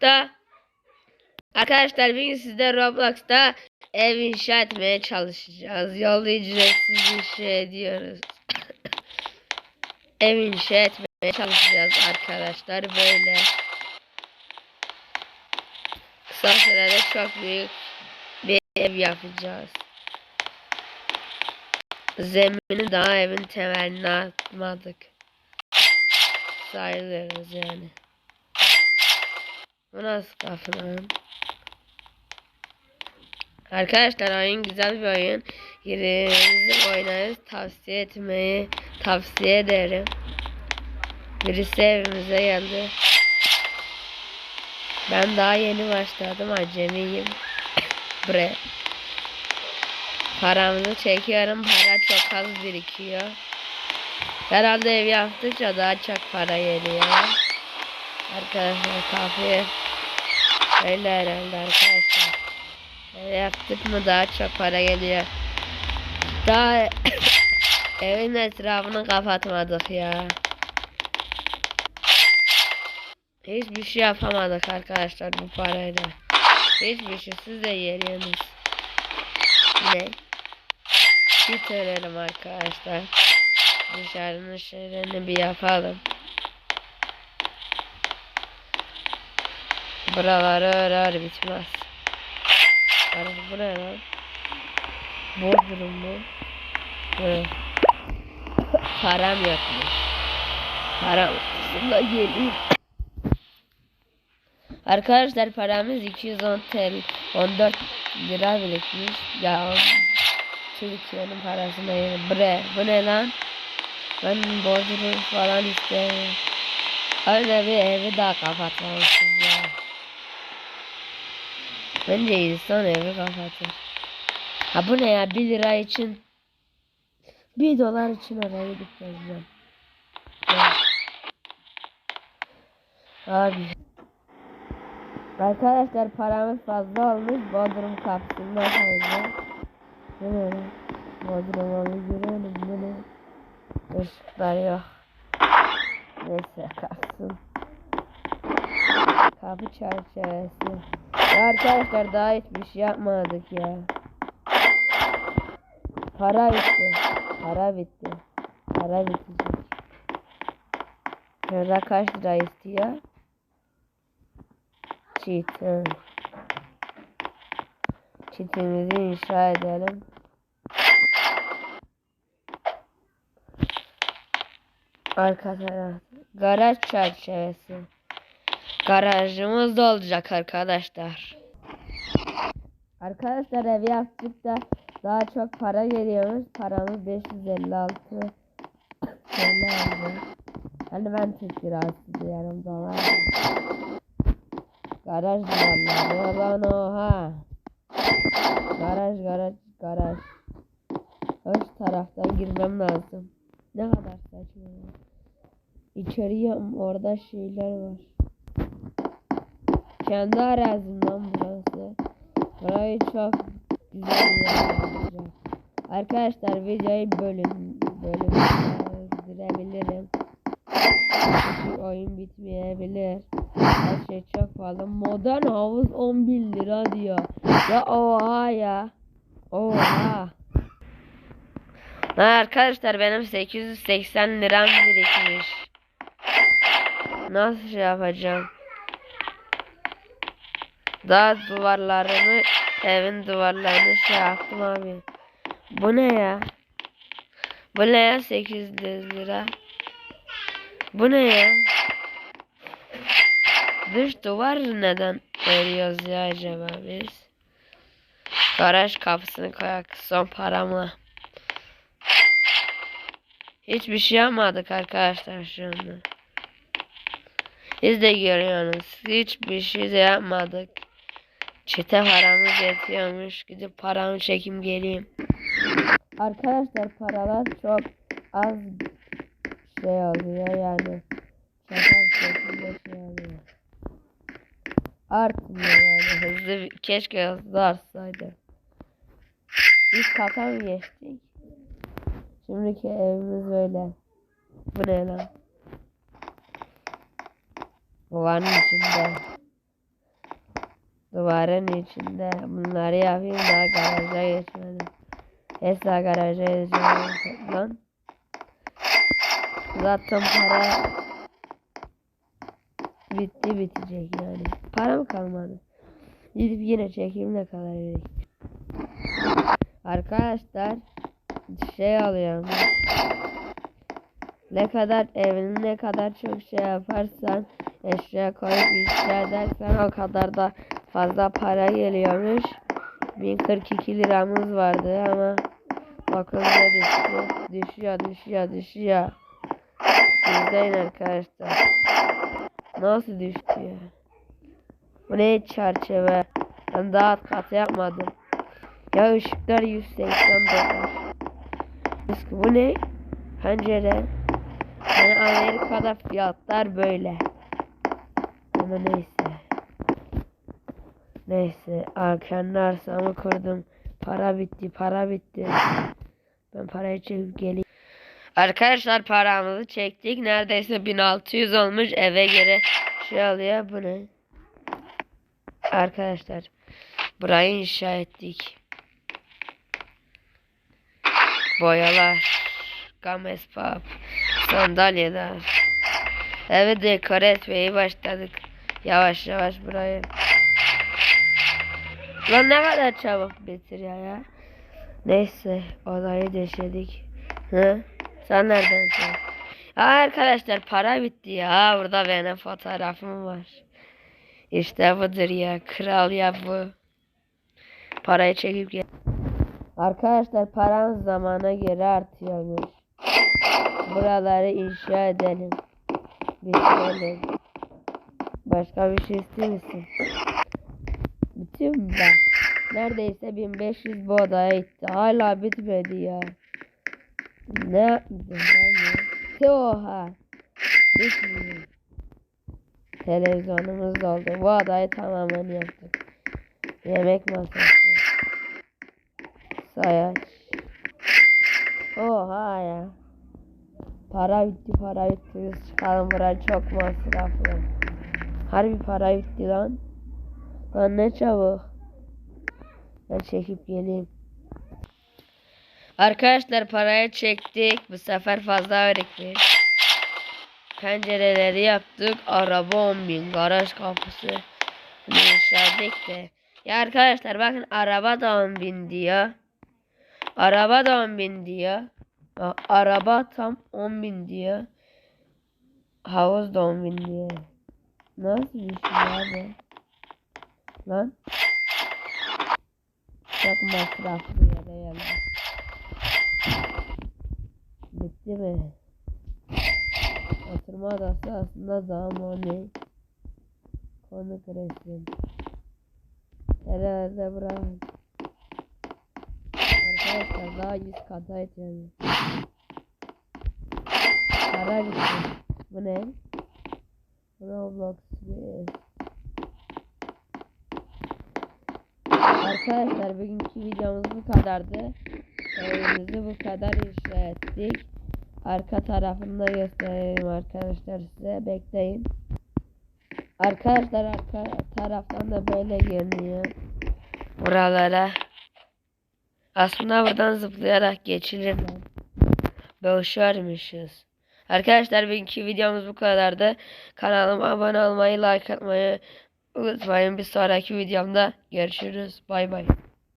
Da Arkadaşlar bugün sizde Roblox'ta ev inşa etmeye çalışacağız. Yolu ücretsiz inşa ediyoruz. ev inşa etmeye çalışacağız arkadaşlar böyle. Kısa sürede çok büyük bir ev yapacağız. Zemini daha evin temelini atmadık. Sayılırız yani. Nasıl lan? Arkadaşlar oyun güzel bir oyun. Girinizi oynarız. Tavsiye etmeyi tavsiye ederim. Birisi evimize geldi. Ben daha yeni başladım. Acemiyim. Bre. Paramızı çekiyorum. Para çok az birikiyor. Herhalde ev yaptıkça daha çok para geliyor. Arkadaşlar kahve öyle herhalde arkadaşlar. Ev yaptık mı daha çok para geliyor. Daha evin etrafını kapatmadık ya. Hiçbir şey yapamadık arkadaşlar bu parayla. Hiçbir şey siz de yeriyorsunuz. Ne? Bitirelim arkadaşlar. Dışarının şeylerini bir yapalım. Buraları örer bitmez. Arası bu ne lan? Bodrum mu? Hı. Param yokmuş. Param aslında geliyor. Arkadaşlar paramız 210 TL 14 lira birikmiş. Ya Türkiye'nin parasına yeni. Bre bu ne lan? Ben Bodrum falan istemiyorum. Öyle bir evi daha kapatmamışız ya. Bence insan evi kapatır. Ha bu ne ya 1 lira için 1 dolar için oraya gidip geleceğim. Abi. Arkadaşlar paramız fazla olmuş. Bodrum kapısında koyacağım. Bu ne lan? Bodrum onu görüyorum. Bu ne? Işıklar yok. Neyse kalsın. Kapı çerçevesi. Ya arkadaşlar daha hiçbir şey yapmadık ya. Para bitti. Para bitti. Para bitecek. Şurada kaç lira istiyor? Çit. hı. Çitimizi inşa edelim. Arka taraf. Garaj çerçevesi. Garajımız da olacak arkadaşlar. Arkadaşlar ev yaptık da daha çok para geliyormuş. Paramız 556 TL oldu. Hani ben Türk lirası diyorum dolar. Garaj duvarları lan oha. Garaj garaj garaj. Ön taraftan girmem lazım. Ne kadar saçma. ya. İçeriye orada şeyler var. Kendi arazim lan burası. Burayı çok güzel yapacağım. Arkadaşlar videoyu bölün bölümleyebilirim. Çünkü oyun bitmeyebilir. Her şey çok fazla. Modern havuz 11 lira diyor. Ya oha ya. Oha. Ha, arkadaşlar benim 880 liram birikmiş. Nasıl şey yapacağım? Daha duvarlarımı evin duvarlarını şey yaptım abi. Bu ne ya? Bu ne ya 800 lira? Bu ne ya? Dış duvar neden veriyoruz ya acaba biz? Garaj kapısını koyak son paramla. Hiçbir şey yapmadık arkadaşlar şu anda. Siz de görüyorsunuz. Hiçbir şey de yapmadık. Çete paramız yetiyormuş. Gidip paramı çekim geleyim. Arkadaşlar paralar çok az şey oluyor yani. Çok az şekilde şey oluyor. Artmıyor yani. Hızlı keşke hızlı artsaydı. Biz kata mı geçtik? Şimdiki evimiz böyle. Bu ne lan? Duvarın içinde. Duvarın içinde bunları yapayım daha garaja geçmedim. Esra garaja geçeceğim lan. Zaten para bitti bitecek yani. Para mı kalmadı? Gidip yine çekimle kadar vereyim. Arkadaşlar şey alıyorum. Ne kadar evini ne kadar çok şey yaparsan eşya koyup inşa edersen o kadar da fazla para geliyormuş. 1042 liramız vardı ama bakınca düştü. Düşüyor düşüyor düşüyor. İzleyin arkadaşlar. Nasıl düştü ya? Bu ne çerçeve? Ben daha alt katı yapmadım. Ya ışıklar 180 dolar. Bu ne? Pencere. Yani Amerika'da fiyatlar böyle. Ama neyse. Neyse. Kendi arsamı kurdum. Para bitti. Para bitti. Ben parayı çekip geleyim. Arkadaşlar paramızı çektik. Neredeyse 1600 olmuş. Eve geri şey alıyor. Bu ne? Arkadaşlar. Burayı inşa ettik. Boyalar. Games pub. Sandalyeler. Evet dekore etmeye başladık. Yavaş yavaş burayı. Lan ne kadar çabuk bitiriyor ya. Neyse odayı döşedik. Hı? Sen neredensin? Aa, arkadaşlar para bitti ya. Burada benim fotoğrafım var. İşte budur ya. Kral ya bu. Parayı çekip gel. Arkadaşlar param zamana göre artıyormuş. Buraları inşa edelim. Bitirelim. Başka bir şey istiyor musun? Bitiyor mu ben? Neredeyse 1500 bu odaya gitti. Hala bitmedi ya. Ne ya? Oha. Bitmiyor. Televizyonumuz doldu. Bu odayı tamamen yaptık. Yemek masası. Sayaç. Oha ya. Para bitti para bitti. Çıkalım buraya çok masraflı. Harbi para bitti lan. Lan ne çabuk. Ben çekip geleyim. Arkadaşlar parayı çektik. Bu sefer fazla birikmiş. Pencereleri yaptık. Araba 10.000. Garaj kapısı. İnşadık de. Ya arkadaşlar bakın araba da 10.000 diyor. Araba da 10.000 diyor. Araba tam 10.000 diyor. Havuz da 10.000 diyor. Nasıl bir şey abi? Lan. Çok masraflı yere yerler. Bitti mi? Oturma odası aslında zamani. Konuk resim. Herhalde bırak. Arkadaşlar daha 100 kata edeceğim. Para bitti. Bu ne? Roblox. Arkadaşlar bugünkü videomuz bu kadardı. Evimizi bu kadar inşa ettik. Arka tarafını da göstereyim arkadaşlar size. Bekleyin. Arkadaşlar arka taraftan da böyle görünüyor. Buralara. Aslında buradan zıplayarak geçilir. Boşvermişiz. Arkadaşlar bugünkü videomuz bu kadardı. Kanalıma abone olmayı, like atmayı unutmayın. Bir sonraki videomda görüşürüz. Bay bay.